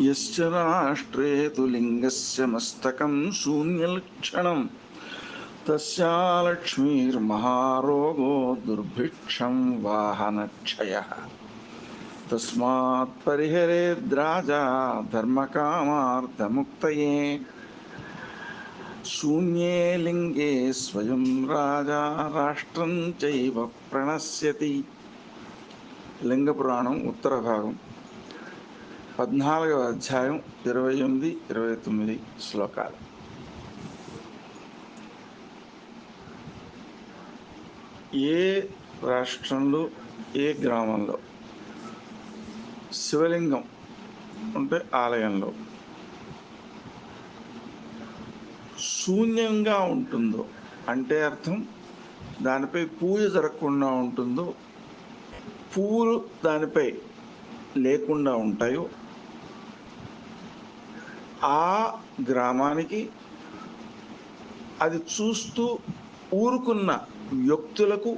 यश्च राष्ट्रे तु लिङ्गस्य मस्तकं दुर्भिक्ष वाहन क्षय तस्मात्हरे द्राजा धर्म परिहरेद्राजा मुक्त शून्य लिंगे स्वयं राजा राष्ट्रं चैव प्रणश्यति। उत्तर उत्तरभागम्। పద్నాలుగవ అధ్యాయం ఇరవై ఎనిమిది ఇరవై తొమ్మిది శ్లోకాలు. ఏ రాష్ట్రంలో ఏ గ్రామంలో శివలింగం అంటే ఆలయంలో శూన్యంగా ఉంటుందో అంటే అర్థం దానిపై పూజ జరగకుండా ఉంటుందో పూలు దానిపై లేకుండా ఉంటాయో ఆ గ్రామానికి అది చూస్తూ ఊరుకున్న వ్యక్తులకు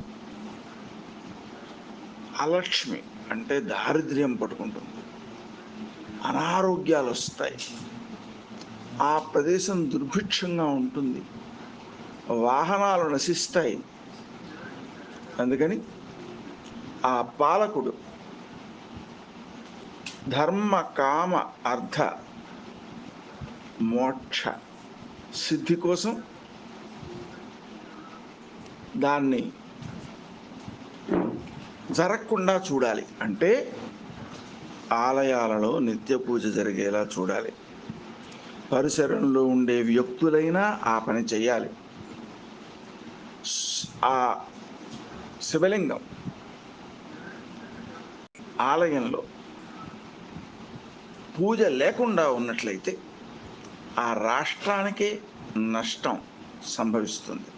అలక్ష్మి అంటే దారిద్ర్యం పట్టుకుంటుంది. అనారోగ్యాలు వస్తాయి. ఆ ప్రదేశం దుర్భిక్షంగా ఉంటుంది. వాహనాలు నశిస్తాయి. అందుకని ఆ పాలకుడు ధర్మ కామ అర్థ మోక్ష సిద్ధి కోసం దాన్ని జరగకుండా చూడాలి. అంటే ఆలయాలలో నిత్య పూజ జరిగేలా చూడాలి. పరిసరంలో ఉండే వ్యక్తులైనా ఆ పని చేయాలి. ఆ శివలింగం ఆలయంలో పూజ లేకుండా ఉన్నట్లయితే ఆ రాష్ట్రానికి నష్టం సంభవిస్తుంది.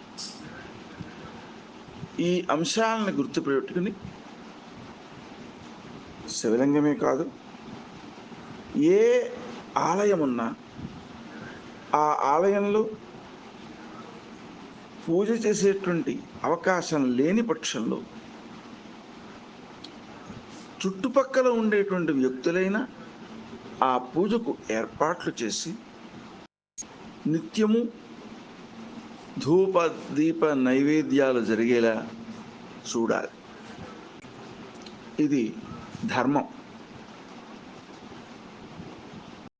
ఈ అంశాలను గుర్తుపెట్టుకుని శివలింగమే కాదు ఏ ఆలయం ఉన్నా ఆ ఆలయంలో పూజ చేసేటువంటి అవకాశం లేని పక్షంలో చుట్టుపక్కల ఉండేటువంటి వ్యక్తులైనా ఆ పూజకు ఏర్పాట్లు చేసి నిత్యము ధూప దీప నైవేద్యాలు జరిగేలా చూడాలి. ఇది ధర్మం.